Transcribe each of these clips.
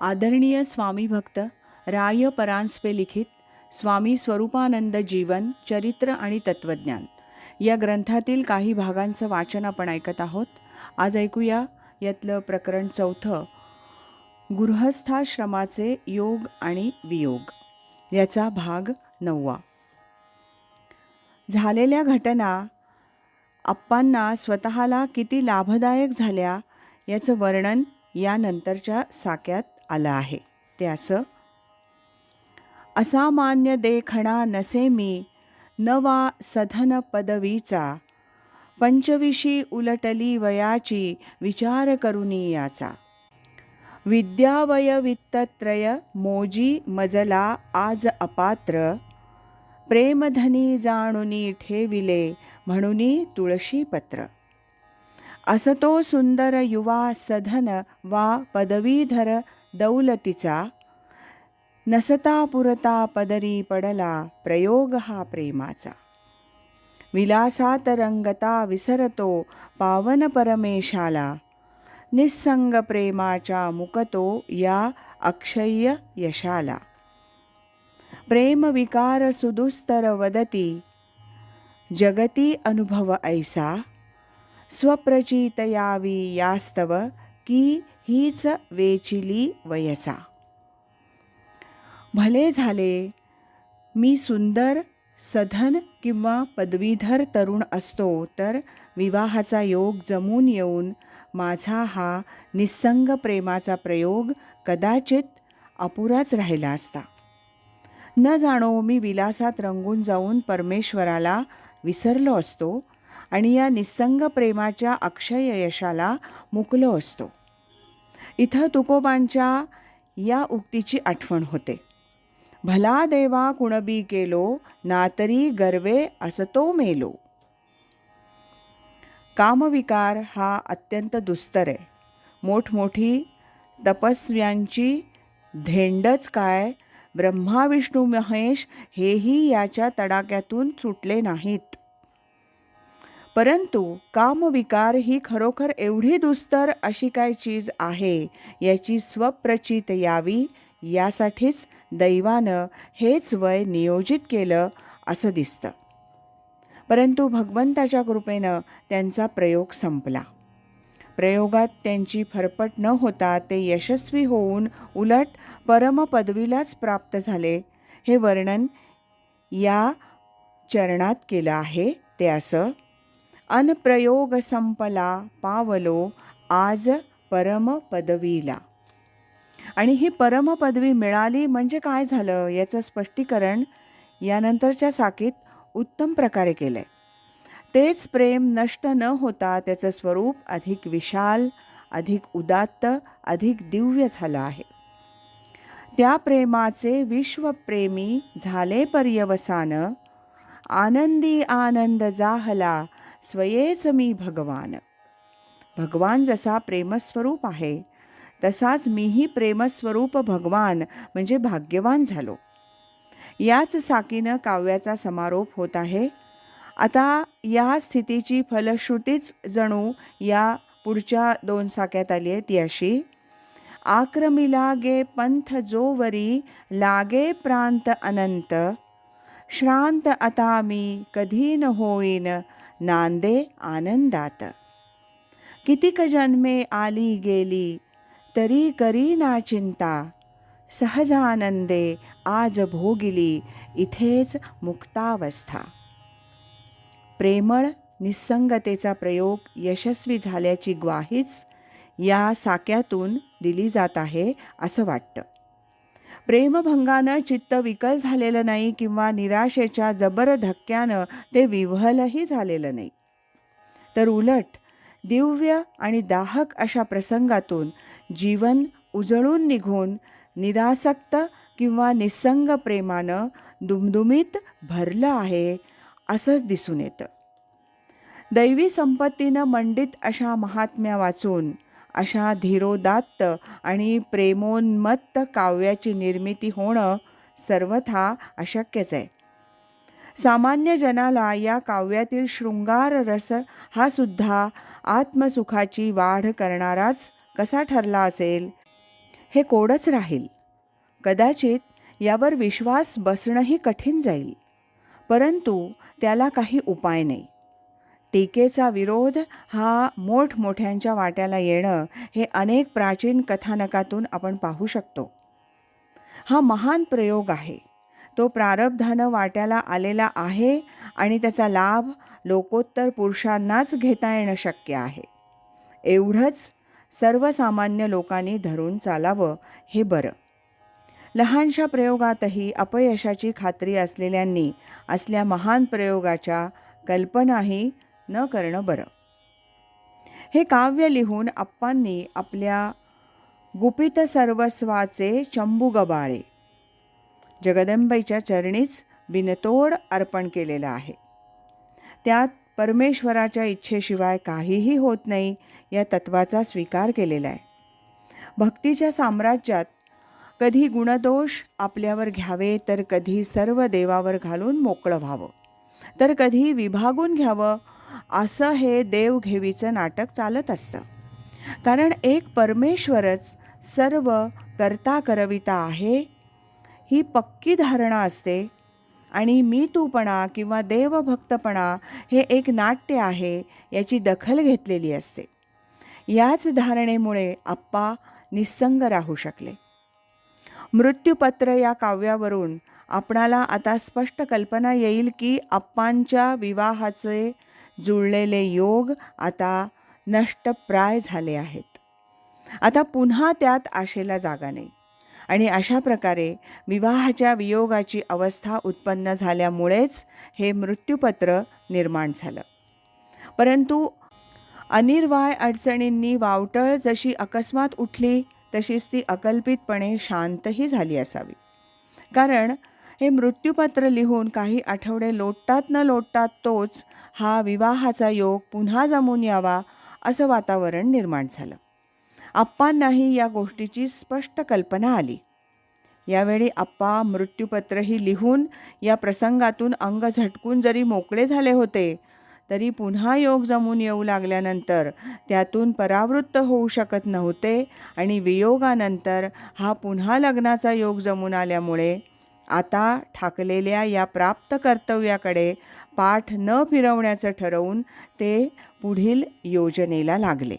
आदरणीय स्वामी भक्त राय परांजपे लिखित स्वामी स्वरूपानंद जीवन चरित्र आणि तत्वज्ञान या ग्रंथातील काही भागांचं वाचन आपण ऐकत आहोत. आज ऐकूया यातलं प्रकरण चौथं गृहस्थाश्रमाचे योग आणि वियोग. याचा भाग नववा. झालेल्या घटना अप्पांना स्वतःला किती लाभदायक झाल्या याचं वर्णन यानंतरच्या साक्यात आलं आहे. ते असं असामान्य देखणा नसे मी नवा सधन पदवीचा पंचविशी उलटली वयाची विचार करुनी याचा. विद्यावय वित्तत्रय मोजी मजला आज अपात्र प्रेमधनी जाणुनी ठेविले म्हणुनी तुळशीपत्र. असतो सुंदर युवा सधन वा पदवीधर दौलतीचा. नसता पुरता पदरी पडला प्रयोग हा प्रेमाचा. विलासात रंगता विसरतो पावन परमेशाला. निस्संग प्रेमाच्या मुकतो या अक्षय्य यशाला. प्रेम विकार सुदुस्तर वदती. जगती अनुभव ऐसा. स्वप्रचित यावी यास्तव की हीच वेचिली वयसा भले झाले मी सुंदर सधन किंवा पदवीधर तरुण असतो तर विवाहाचा योग जमून येऊन माझा हा निस्संग प्रेमाचा प्रयोग कदाचित अपुराच राहिला असता न जाणो मी विलासात रंगून जाऊन परमेश्वराला विसरलो असतो आणि या निस्संग प्रेमाच्या अक्षय यशाला मुकलो असतो. इथं तुकोबांच्या या उक्तीची आठवण होते. भला देवा कुणबी केलो नातरी गर्वे असतो मेलो. कामविकार हा अत्यंत दुस्तर आहे. मोठमोठी तपस्व्यांची धेंडच काय ब्रह्मा विष्णू महेश हेही याच्या तडाक्यातून सुटले नाहीत. परंतु कामविकार ही खरोखर एवढी दुस्तर अशी काय चीज आहे याची स्वप्रचित यावी? यासाठीच दैवानं हेच वय नियोजित केलं असं दिसतं. परंतु भगवंताच्या कृपेनं त्यांचा प्रयोग संपला. प्रयोगात त्यांची फरफट न होता ते यशस्वी होऊन उलट परमपदवीलाच प्राप्त झाले. हे वर्णन या चरणात केलं आहे ते असं अनप्रयोग संपला पावलो आज परमपदवीला. आणि ही परमपदवी मिळाली म्हणजे काय झालं याचं स्पष्टीकरण यानंतरच्या साकीत उत्तम प्रकारे केलं आहे तेच प्रेम नष्ट न होता त्याचं स्वरूप अधिक विशाल अधिक उदात्त अधिक दिव्य झालं आहे. त्या प्रेमाचे विश्वप्रेमी झाले पर्यवसान आनंदी आनंद जाहला स्वयेच मी भगवान. भगवान जसा प्रेमस्वरूप आहे तसाच मीही प्रेमस्वरूप भगवान म्हणजे भाग्यवान झालो. याच साकीनं काव्याचा समारोप होत आहे. आता या स्थितीची फलश्रुतीच जणू या पुढच्या दोन साक्यात आली आहे ती अशी आक्रमी लागे पंथ जोवरी लागे प्रांत अनंत. श्रांत आता मी कधी न होईन नांदे आनंदात. कितीक जन्मे आली गेली तरी करी ना चिंता. सहजानंदे आज भोगिली इथेच मुक्तावस्था. प्रेमळ निस्संगतेचा प्रयोग यशस्वी झाल्याची ग्वाहीच या साक्यातून दिली जात आहे असं वाटतं. प्रेमभंगानं चित्त विकल झालेलं नाही किंवा निराशेच्या जबर धक्क्यानं ते विव्हलही झालेलं नाही. तर उलट दिव्य आणि दाहक अशा प्रसंगातून जीवन उजळून निघून निरासक्त किंवा निसंग प्रेमानं दुमदुमीत भरलं आहे असंच दिसून येतं. दैवी संपत्तीनं मंडित अशा महात्म्या वाचून अशा धीरोदात्त आणि प्रेमोन्मत्त काव्याची निर्मिती होणं सर्वथा अशक्यच आहे. सामान्य जनाला या काव्यातील शृंगार रस हा सुद्धा आत्मसुखाची वाढ करणाराच कसा ठरला असेल? हे कोडच राहील. कदाचित यावर विश्वास बसणंही कठीण जाईल. परंतु त्याला काही उपाय नाही. टीकेचा विरोध हा मोठमोठ्यांच्या वाट्याला येणं हे अनेक प्राचीन कथानकातून आपण पाहू शकतो. हा महान प्रयोग आहे. तो प्रारब्धानं वाट्याला आलेला आहे आणि त्याचा लाभ लोकोत्तर पुरुषांनाच घेता येणं शक्य आहे. एवढंच सर्वसामान्य लोकांनी धरून चालावं हे बरं. लहानशा प्रयोगातही अपयशाची खात्री असलेल्यांनी असल्या महान प्रयोगाच्या कल्पनाही न करणं बरं. हे काव्य लिहून आप्पांनी आपल्या गुपित सर्वस्वाचे चंबू गबाळे जगदंबईच्या चरणीच बिनतोड अर्पण केलेलं आहे. त्यात परमेश्वराच्या इच्छेशिवाय काहीही होत नाही या तत्वाचा स्वीकार केलेला आहे. भक्तीच्या साम्राज्यात कधी गुणदोष आपल्यावर घ्यावे तर कधी सर्व देवावर घालून मोकळं व्हावं तर कधी विभागून घ्यावं असं हे देवघेवीचं नाटक चालत असतं. कारण एक परमेश्वरच सर्व करता करविता आहे ही पक्की धारणा असते. आणि मी तूपणा किंवा देवभक्तपणा हे एक नाट्य आहे याची दखल घेतलेली असते. याच धारणेमुळे आप्पा निस्संग राहू शकले. मृत्यूपत्र या काव्यावरून आपणाला आता स्पष्ट कल्पना येईल की आप्पांच्या विवाहाचे जुळलेले योग आता नष्टप्राय झाले आहेत. आता पुन्हा त्यात आशेला जागा नाही. आणि अशा प्रकारे विवाहाच्या वियोगाची अवस्था उत्पन्न झाल्यामुळेच हे मृत्यूपत्र निर्माण झालं. परंतु अनिर्वाय अडचणींनी वावटळ जशी अकस्मात उठली तशीच ती अकल्पितपणे शांतही झाली असावी. कारण हे मृत्यूपत्र लिहून काही आठवडे लोटतात न लोटतात तोच हा विवाहाचा योग पुन्हा जमून यावा असं वातावरण निर्माण झालं. आप्पांनाही या गोष्टीची स्पष्ट कल्पना आली. यावेळी आप्पा मृत्यूपत्रही लिहून या प्रसंगातून अंग झटकून जरी मोकळे झाले होते तरी पुन्हा योग जमून येऊ लागल्यानंतर त्यातून परावृत्त होऊ शकत नव्हते आणि वियोगानंतर हा पुन्हा लग्नाचा योग जमून आल्यामुळे आता ठाकलेल्या या प्राप्त कर्तव्याकडे पाठ न फिरवण्याचं ठरवून ते पुढील योजनेला लागले.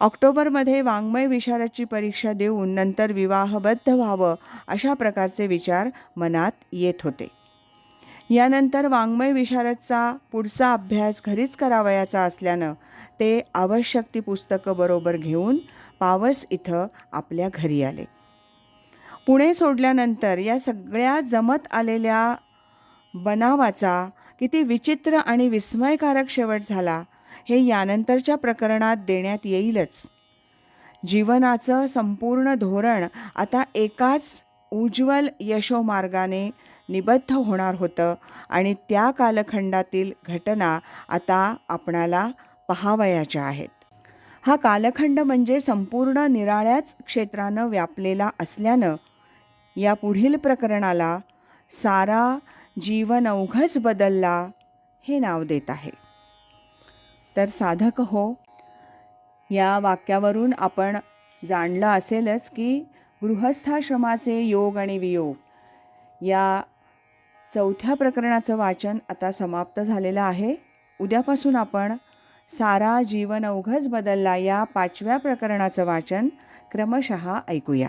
ऑक्टोबरमध्ये वाङ्मय विशारदची परीक्षा देऊन नंतर विवाहबद्ध व्हावं अशा प्रकारचे विचार मनात येत होते. यानंतर वाङ्मय विशारदचा पुढचा अभ्यास घरीच करावयाचा असल्यानं ते आवश्यक ती पुस्तकं बरोबर घेऊन पावस इथं आपल्या घरी आले. पुणे सोडल्यानंतर या सगळ्या जमत आलेल्या बनावाचा किती विचित्र आणि विस्मयकारक शेवट झाला हे यानंतरच्या प्रकरणात देण्यात येईलच. जीवनाचं संपूर्ण धोरण आता एकाच उज्ज्वल यशोमार्गाने निबद्ध होणार होतं आणि त्या कालखंडातील घटना आता आपणाला पहावयाच्या आहेत. हा कालखंड म्हणजे संपूर्ण निराळ्याच क्षेत्रानं व्यापलेला असल्यानं या पुढील प्रकरणाला सारा जीवन अवघच बदलला हे नाव देत आहे. तर साधक हो या वाक्यावरून आपण जाणलं असेलच की गृहस्थाश्रमाचे योग आणि वियोग या चौथ्या प्रकरणाचं वाचन आता समाप्त झालेलं आहे. उद्यापासून आपण सारा जीवन अवघच बदलला या पाचव्या प्रकरणाचं वाचन क्रमशः ऐकूया.